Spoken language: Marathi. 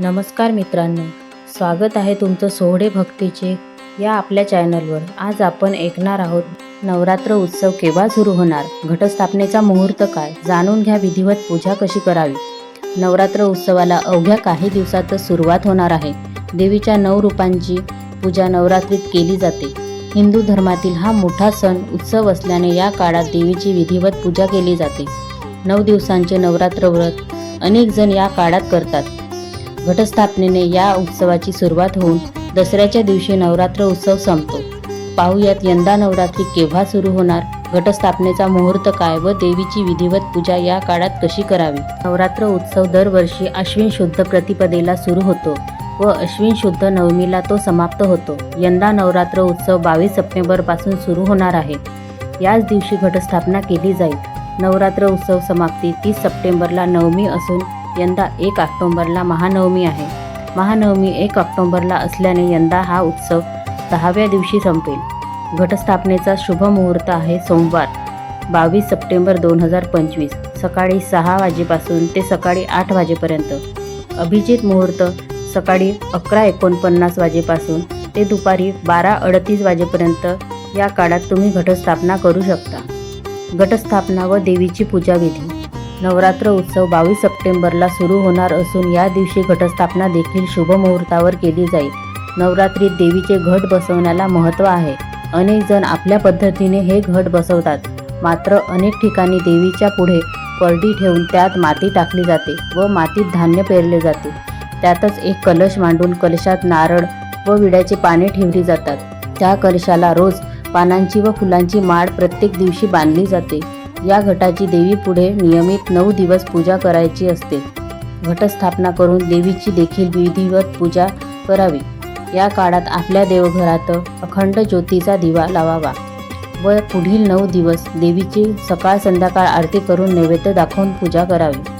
नमस्कार मित्रांनो स्वागत आहे तुमचं सोहळे भक्तीचे या आपल्या चॅनलवर. आज आपण ऐकणार आहोत नवरात्र उत्सव केव्हा सुरू होणार? घटस्थापनेचा मुहूर्त काय? जाणून घ्या विधिवत पूजा कशी करावी? नवरात्र उत्सवाला अवघ्या काही दिवसातच सुरुवात होणार आहे. देवीच्या नऊ रूपांची पूजा नवरात्रीत केली जाते. हिंदू धर्मातील हा मोठा सण उत्सव असल्याने या काळात देवीची विधिवत पूजा केली जाते. नऊ दिवसांचे नवरात्र व्रत अनेक जण या काळात करतात. घटस्थापनेने या उत्सवाची सुरुवात होऊन दसऱ्याच्या दिवशी नवरात्र उत्सव संपतो. पाहुयात यंदा नवरात्री केव्हा सुरू होणार घटस्थापनेचा मुहूर्त काय व देवीची विधिवत पूजा या काळात कशी करावी? नवरात्र उत्सव दरवर्षी अश्विन शुद्ध प्रतिपदेला सुरू होतो व अश्विन शुद्ध नवमीला तो समाप्त होतो. यंदा नवरात्र उत्सव बावीस सप्टेंबरपासून सुरू होणार आहे. याच दिवशी घटस्थापना केली जाईल. नवरात्र उत्सव समाप्ती तीस सप्टेंबरला नवमी असून यंदा एक ऑक्टोंबरला महानवमी आहे. महानवमी एक ऑक्टोंबरला असल्याने यंदा हा उत्सव दहाव्या दिवशी संपेल. घटस्थापनेचा शुभ मुहूर्त आहे सोमवार बावीस सप्टेंबर दोन हजार पंचवीस सकाळी सहा वाजेपासून ते सकाळी आठ वाजेपर्यंत. अभिजित मुहूर्त सकाळी अकरा एकोणपन्नास वाजेपासून ते दुपारी बारा अडतीस वाजेपर्यंत या काळात तुम्ही घटस्थापना करू शकता. घटस्थापना व देवीची पूजाविधी. नवरात्र उत्सव बावीस सप्टेंबरला सुरू होणार असून या दिवशी घटस्थापना देखील शुभ मुहूर्तावर केली जाईल. नवरात्रीत देवीचे घट बसवण्याला महत्त्व आहे. अनेक जण आपल्या पद्धतीने हे घट बसवतात. मात्र अनेक ठिकाणी देवीच्या पुढे परडी ठेवून त्यात माती टाकली जाते व मातीत धान्य पेरले जाते. त्यातच एक कलश मांडून कलशात नारळ व विड्याची पाने ठेवली जातात. त्या कलशाला रोज पानांची व फुलांची माळ प्रत्येक दिवशी बांधली जाते. या घटाची देवी पुढे नियमित नऊ दिवस पूजा करायची असते. घटस्थापना करून देवीची देखील विधिवत पूजा करावी. या काळात आपल्या देवघरात अखंड ज्योतीचा दिवा लावावा व पुढील नऊ दिवस देवीची सकाळ संध्याकाळ आरती करून नैवेद्य दाखवून पूजा करावी.